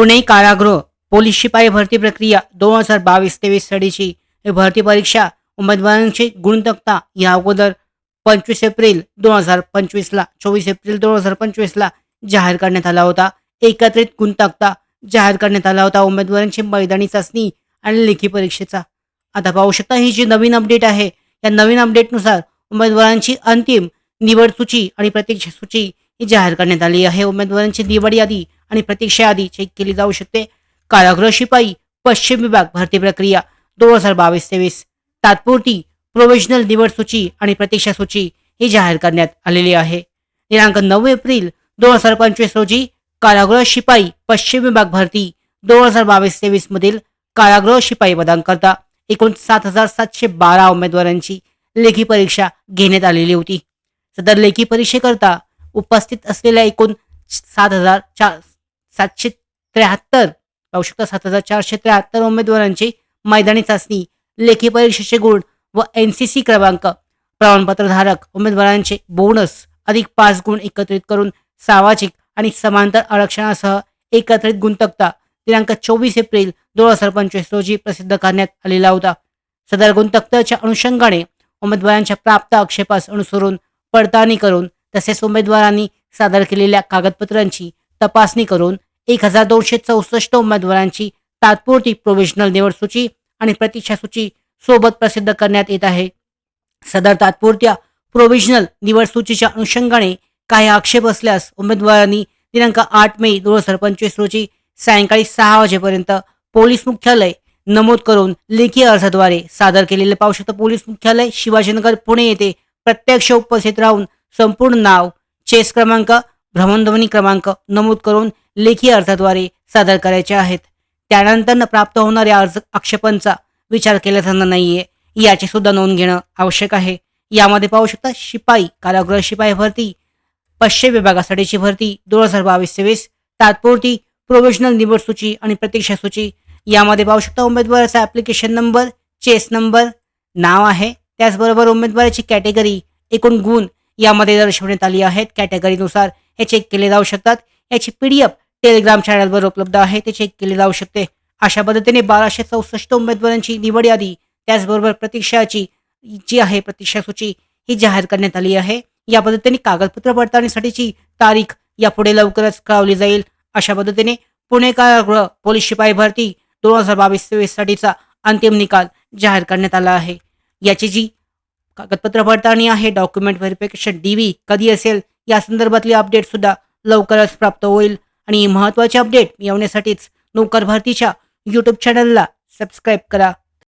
पुणे कारागृह पोलीस शिपाई भरती प्रक्रिया दोन हजार बावीस तेवीस सालीची भरती परीक्षा उमेदवारांची गुणतक्ता या अगोदर पंचवीस एप्रिल दोन हजार पंचवीसला चोवीस एप्रिल दोन हजार पंचवीसला जाहीर करण्यात आला होता. एकत्रित गुणतक्ता जाहीर करण्यात आला होता. उमेदवारांची मैदानी चाचणी आणि लेखी परीक्षेचा. आता पाहू शकता ही जी नवीन अपडेट आहे या नवीन अपडेटनुसार उमेदवारांची अंतिम निवड सूची आणि प्रतीक्षा सूची ही जाहीर करण्यात आली आहे. उमेदवारांची निवड यादी आणि प्रतीक्षा यादी चेक केली जाऊ शकते. कारागृह शिपाई पश्चिम विभाग भरती प्रक्रिया दोन हजार बावीस तेवीस. तात्पुरती प्रोव्हिजनल निवड सूची आणि प्रतीक्षा सूची ही जाहीर करण्यात आलेली आहे. दिनांक नऊ एप्रिल दोन हजार पंचवीस रोजी कारागृह शिपाई पश्चिम विभाग भरती दोन हजार बावीस तेवीस मधील कारागृह शिपाई पदांकरता एकूण सात हजार सातशे बारा उमेदवारांची लेखी परीक्षा घेण्यात आलेली होती. सदर लेखी परीक्षेकरता उपस्थित असलेल्या एकूण सात हजार चार सातशे त्र्याहत्तर. पाहू शकता सात हजार चारशे त्र्याहत्तर उमेदवारांची मैदानी चाचणी लेखी परीक्षेचे गुण व एन सी सी क्रमांक. प्रमाणपत्रधारक उमेदवारांचे बोनस अधिक पाच गुण एकत्रित करून सामाजिक आणि समांतर आरक्षणासह एकत्रित गुणतक्ता दिनांक चोवीस एप्रिल दोन हजार पंचवीस रोजी प्रसिद्ध करण्यात आलेला होता. सदर गुणतक्त्याच्या अनुषंगाने उमेदवारांच्या प्राप्त आक्षेपास अनुसरून पडताळणी करून तसेच उमेदवारांनी सादर केलेल्या कागदपत्रांची तपासणी करून एक हजार दोनशे चौसष्ट उमेदवारांची तात्पुरती प्रोव्हिजनल निवड सूची आणि प्रतीक्षा सूची सोबत प्रसिद्ध करण्यात येत आहे. सदर तात्पुरत्या प्रोव्हिजनल निवड सूचीच्या अनुषंगाने काही आक्षेप असल्यास उमेदवारांनी दिनांक आठ मे दोन हजार पंचवीस रोजी सायंकाळी सहा वाजेपर्यंत पोलीस मुख्यालय नमूद करून लेखी अर्जाद्वारे सादर केलेले पाहू शकता. पोलीस मुख्यालय शिवाजीनगर पुणे येथे प्रत्यक्ष उपस्थित राहून संपूर्ण नाव चेस क्रमांक भ्रमणध्वनी क्रमांक नमूद करून लेखी अर्जाद्वारे सादर करायचे आहेत. त्यानंतर प्राप्त होणाऱ्या अर्ज आक्षेपांचा विचार केला जाणार नाहीये. याची सुद्धा नोंद घेणं आवश्यक आहे. यामध्ये पाहू शकता शिपाई कारागृह शिपाई भरती पश्चिम विभागासाठीची भरती दोन हजार बावीस तेवीस तात्पुरती प्रोव्हिजनल निवड सूची आणि प्रतीक्षा सूची. यामध्ये पाहू शकता उमेदवाराचा ॲप्लिकेशन नंबर चेस नंबर नाव आहे. त्याचबरोबर उमेदवाराची कॅटेगरी एकूण गुण यामध्ये दर्शवण्यात आली आहेत. कॅटेगरीनुसार हे चेक केले जाऊ शकतात. याची पी डी एफ टेलिग्राम चॅनलवर उपलब्ध आहे. ते चेक केले जाऊ शकते. अशा पद्धतीने बाराशे चौसष्ट उमेदवारांची निवड यादी त्याचबरोबर प्रतीक्षाची जी आहे प्रतीक्षा सूची ही जाहीर करण्यात आली आहे. या पद्धतीने कागदपत्र पडताळणीसाठीची तारीख यापुढे लवकरच कळवली जाईल. अशा पद्धतीने पुणे कारागृह पोलीस शिपाई भरती दोन हजार बावीस तेवीस साठीचा अंतिम निकाल जाहीर करण्यात आला आहे. याची जी कागदपत्र पडताळणी आहे डॉक्युमेंट व्हेरिफिकेशन डी व्ही कधी असेल या संदर्भातली अपडेट सुद्धा लवकरच प्राप्त होईल. आणि महत्त्वाचे अपडेट मिळवण्यासाठीच नोकर भारतीच्या यूट्यूब चॅनलला सबस्क्राईब करा.